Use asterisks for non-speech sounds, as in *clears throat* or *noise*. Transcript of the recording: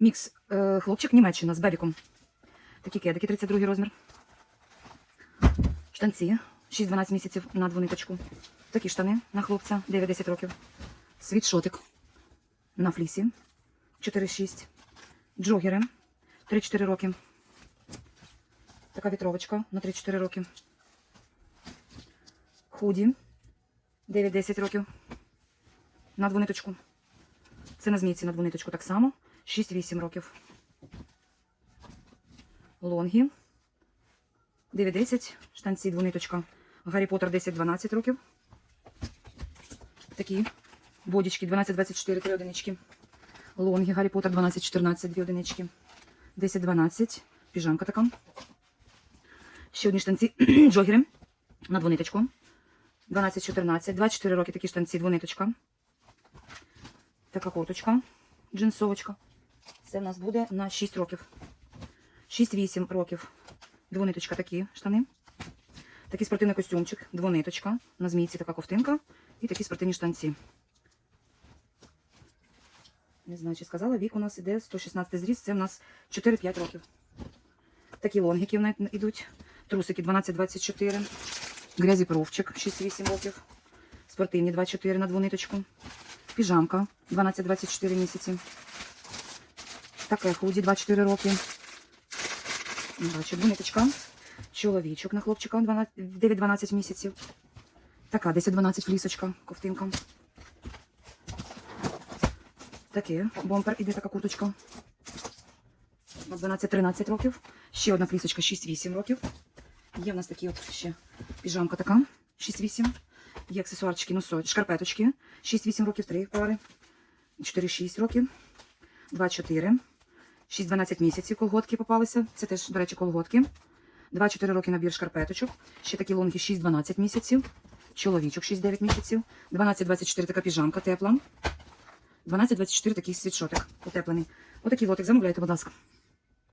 Мікс е, хлопчик Німеччина з бебіком. Такі кедики, 32 розмір. Штанці 6-12 місяців на двониточку. Такі штани на хлопця 9-10 років. Світшотик на флісі 4-6. Джогери 3-4 роки. Така вітровочка на 3-4 роки. Худі 9-10 років. На двониточку. Це на змійці на двониточку так само. 6-8 років. Лонгі. 9-10. Штанці двониточка. Гаррі Поттер 10-12 років. Такі бодічки 12-24 три одинички. Лонгі Гаррі Поттер 12-14 дві одинички. 10-12. Піжамка така. Ще одні штанці *clears throat* джогери на двониточку. 12-14. 24 роки такі штанці двониточка. Така курточка, джинсовочка. Це в нас буде на 6 років. 6-8 років. Двониточка такі штани. Такий спортивний костюмчик, двониточка. На змійці така ковтинка. І такі спортивні штанці. Не знаю, чи сказала, вік у нас іде 116 зріст, це в нас 4-5 років. Такі лонгіки в нас йдуть. Трусики 12-24. Грязі провчик 6-8 років. Спортивні 2-4 на двониточку. Піжамка 12-24 місяці. Таке худі 2-4 роки. Бачу, двониточка. Чоловічок на хлопчика 9-12 місяців. Така 10-12 флісочка, ковтинка. Таке, бомпер, іде така курточка. 12-13 років. Ще одна флісочка 6-8 років. Є в нас такі от ще піжамка така 6-8. Є аксесуарчики, носо, шкарпеточки. 6-8 років, 3 пари. 4-6 років. 2-4. 6-12 місяців колготки попалися. Це теж, до речі, колготки. 2-4 роки набір шкарпеточок. Ще такі лонги 6-12 місяців. Чоловічок 6-9 місяців. 12-24 така піжамка тепла. 12-24 такий світшотик утеплений. Отакий лотик замовляйте, будь ласка.